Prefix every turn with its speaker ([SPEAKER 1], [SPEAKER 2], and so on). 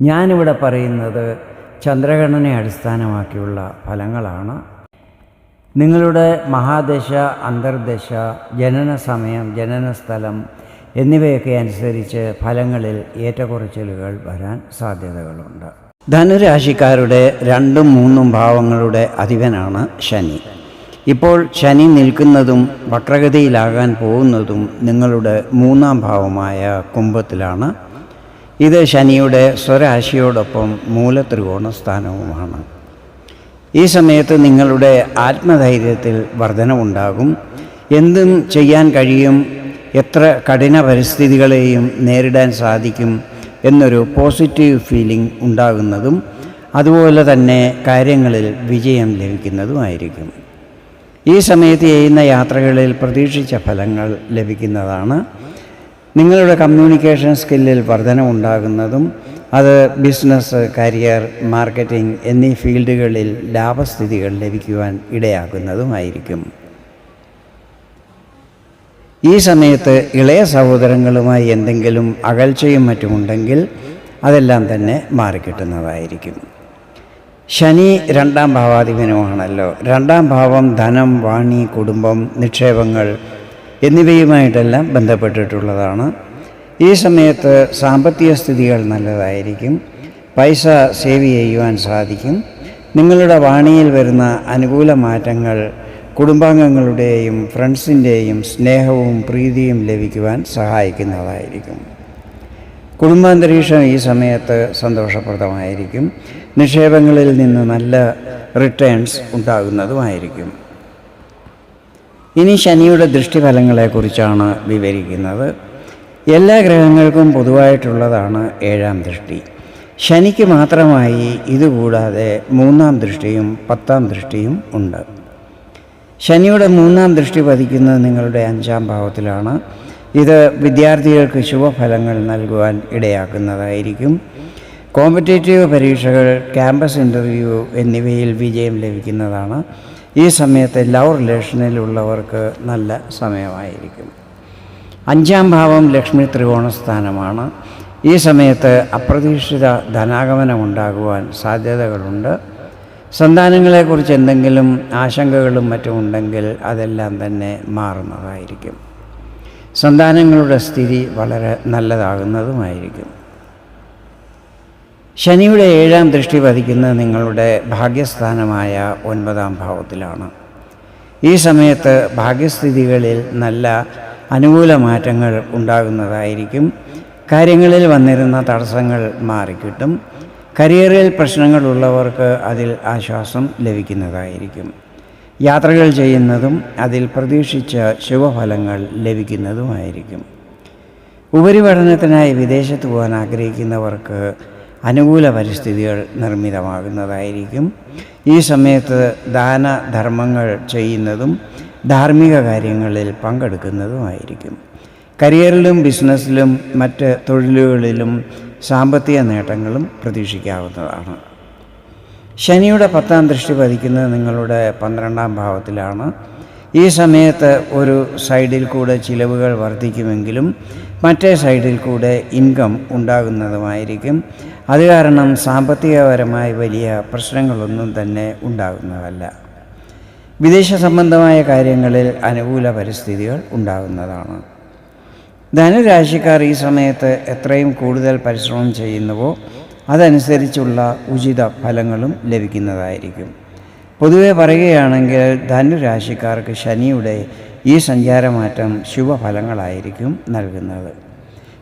[SPEAKER 1] ഞാനിവിടെ പറയുന്നത് ചന്ദ്രഗണനെ അടിസ്ഥാനമാക്കിയുള്ള ഫലങ്ങളാണ്. നിങ്ങളുടെ മഹാദശ അന്തർദശ ജനന സമയം ജനന സ്ഥലം എന്നിവയൊക്കെ അനുസരിച്ച് ഫലങ്ങളിൽ ഏറ്റക്കുറച്ചിലുകൾ വരാൻ സാധ്യതകളുണ്ട്. ധനുരാശിക്കാരുടെ രണ്ടും മൂന്നും ഭാവങ്ങളുടെ അധിപനാണ് ശനി. ഇപ്പോൾ ശനി നിൽക്കുന്നതും വക്രഗതിയിലാകാൻ പോകുന്നതും നിങ്ങളുടെ മൂന്നാം ഭാവമായ കുംഭത്തിലാണ്. ഇത് ശനിയുടെ സ്വരാശിയോടൊപ്പം മൂലത്രികോണ സ്ഥാനവുമാണ്. ഈ സമയത്ത് നിങ്ങളുടെ ആത്മധൈര്യത്തിൽ വർധനവുണ്ടാകും. എന്തും ചെയ്യാൻ കഴിയും. എത്ര കഠിന പരിസ്ഥിതികളെയും നേരിടാൻ സാധിക്കും എന്നൊരു പോസിറ്റീവ് ഫീലിംഗ് ഉണ്ടാകുന്നതും അതുപോലെ തന്നെ കാര്യങ്ങളിൽ വിജയം ലഭിക്കുന്നതുമായിരിക്കും. ഈ സമയത്ത് ചെയ്യുന്ന യാത്രകളിൽ പ്രതീക്ഷിച്ച ഫലങ്ങൾ ലഭിക്കുന്നതാണ്. നിങ്ങളുടെ കമ്മ്യൂണിക്കേഷൻ സ്കില്ലിൽ വർധനമുണ്ടാകുന്നതും അത് ബിസിനസ് കരിയർ മാർക്കറ്റിംഗ് എന്നീ ഫീൽഡുകളിൽ ലാഭസ്ഥിതികൾ ലഭിക്കുവാൻ ഇടയാക്കുന്നതുമായിരിക്കും ഈ സമയത്ത് ഇളയ സഹോദരങ്ങളുമായി എന്തെങ്കിലും അകൽച്ചയും മറ്റുമുണ്ടെങ്കിൽ അതെല്ലാം തന്നെ മാറിക്കിട്ടുന്നതായിരിക്കും. ശനി രണ്ടാം ഭാവാധിപനുമാണല്ലോ. രണ്ടാം ഭാവം ധനം വാണി കുടുംബം നിക്ഷേപങ്ങൾ എന്നിവയുമായിട്ടെല്ലാം ബന്ധപ്പെട്ടിട്ടുള്ളതാണ്. ഈ സമയത്ത് സാമ്പത്തിക സ്ഥിതികൾ നല്ലതായിരിക്കും. പൈസ സേവ് ചെയ്യുവാൻ സാധിക്കും. നിങ്ങളുടെ വാണിയിൽ വരുന്ന അനുകൂല മാറ്റങ്ങൾ കുടുംബാംഗങ്ങളുടെയും ഫ്രണ്ട്സിന്റെയും സ്നേഹവും പ്രീതിയും ലഭിക്കുവാൻ സഹായിക്കുന്നതായിരിക്കും. കുടുംബാന്തരീക്ഷം ഈ സമയത്ത് സന്തോഷപ്രദമായിരിക്കും. നിക്ഷേപങ്ങളിൽ നിന്ന് നല്ല റിട്ടേൺസ് ഉണ്ടാകുന്നതുമായിരിക്കും. ഇനി ശനിയുടെ ദൃഷ്ടിഫലങ്ങളെക്കുറിച്ചാണ് വിവരിക്കുന്നത്. എല്ലാ ഗ്രഹങ്ങൾക്കും പൊതുവായിട്ടുള്ളതാണ് ഏഴാം ദൃഷ്ടി. ശനിക്ക് മാത്രമായി ഇതുകൂടാതെ മൂന്നാം ദൃഷ്ടിയും പത്താം ദൃഷ്ടിയും ഉണ്ട്. ശനിയുടെ മൂന്നാം ദൃഷ്ടി പതിക്കുന്നത് നിങ്ങളുടെ അഞ്ചാം ഭാവത്തിലാണ്. ഇത് വിദ്യാർത്ഥികൾക്ക് ശുഭഫലങ്ങൾ നൽകുവാൻ ഇടയാക്കുന്നതായിരിക്കും. കോമ്പറ്റേറ്റീവ് പരീക്ഷകൾ ക്യാമ്പസ് ഇന്റർവ്യൂ എന്നിവയിൽ വിജയം ലഭിക്കുന്നതാണ്. ഈ സമയത്ത് ലവ് റിലേഷനിലുള്ളവർക്ക് നല്ല സമയമായിരിക്കും. അഞ്ചാം ഭാവം ലക്ഷ്മി ത്രികോണസ്ഥാനമാണ് ഈ സമയത്ത് അപ്രതീക്ഷിത ധനാഗമനം ഉണ്ടാകുവാൻ സാധ്യതകളുണ്ട്. സന്താനങ്ങളെക്കുറിച്ച് എന്തെങ്കിലും ആശങ്കകളും മറ്റും ഉണ്ടെങ്കിൽ അതെല്ലാം തന്നെ മാറുന്നതായിരിക്കും. സന്താനങ്ങളുടെ സ്ഥിതി വളരെ നല്ലതാകുന്നതുമായിരിക്കും. ശനിയുടെ ഏഴാം ദൃഷ്ടി പതിക്കുന്നത് നിങ്ങളുടെ ഭാഗ്യസ്ഥാനമായ ഒൻപതാം ഭാവത്തിലാണ്. ഈ സമയത്ത് ഭാഗ്യസ്ഥിതികളിൽ നല്ല അനുകൂല മാറ്റങ്ങൾ ഉണ്ടാകുന്നതായിരിക്കും. കാര്യങ്ങളിൽ വന്നിരുന്ന തടസ്സങ്ങൾ മാറിക്കിട്ടും. കരിയറിൽ പ്രശ്നങ്ങളുള്ളവർക്ക് അതിൽ ആശ്വാസം ലഭിക്കുന്നതായിരിക്കും. യാത്രകൾ ചെയ്യുന്നതും അതിൽ പ്രതീക്ഷിച്ച ശുഭഫലങ്ങൾ ലഭിക്കുന്നതുമായിരിക്കും. ഉപരിപഠനത്തിനായി വിദേശത്ത് പോകാൻ ആഗ്രഹിക്കുന്നവർക്ക് അനുകൂല പരിസ്ഥിതികൾ നിർമ്മിതമാകുന്നതായിരിക്കും. ഈ സമയത്ത് ദാനധർമ്മങ്ങൾ ചെയ്യുന്നതും ധാർമ്മിക കാര്യങ്ങളിൽ പങ്കെടുക്കുന്നതുമായിരിക്കും. കരിയറിലും ബിസിനസ്സിലും മറ്റ് തൊഴിലുകളിലും സാമ്പത്തിക നേട്ടങ്ങളും പ്രതീക്ഷിക്കാവുന്നതാണ്. ശനിയുടെ പത്താം ദൃഷ്ടി പതിക്കുന്നത് നിങ്ങളുടെ പന്ത്രണ്ടാം ഭാവത്തിലാണ്. ഈ സമയത്ത് ഒരു സൈഡിൽ കൂടെ ചിലവുകൾ വർദ്ധിക്കുമെങ്കിലും മറ്റേ സൈഡിൽ കൂടെ ഇൻകം ഉണ്ടാകുന്നതുമായിരിക്കും. അത് കാരണം സാമ്പത്തികപരമായി വലിയ പ്രശ്നങ്ങളൊന്നും തന്നെ ഉണ്ടാകുന്നതല്ല. വിദേശ സംബന്ധമായ കാര്യങ്ങളിൽ അനുകൂല പരിസ്ഥിതികൾ ഉണ്ടാകുന്നതാണ്. ധനുരാശിക്കാർ ഈ സമയത്ത് എത്രയും കൂടുതൽ പരിശ്രമം ചെയ്യുന്നുവോ അതനുസരിച്ചുള്ള ഉചിത ഫലങ്ങളും ലഭിക്കുന്നതായിരിക്കും. പൊതുവെ പറയുകയാണെങ്കിൽ ധനുരാശിക്കാർക്ക് ശനിയുടെ ഈ സഞ്ചാരമാറ്റം ശുഭഫലങ്ങളായിരിക്കും നൽകുന്നത്.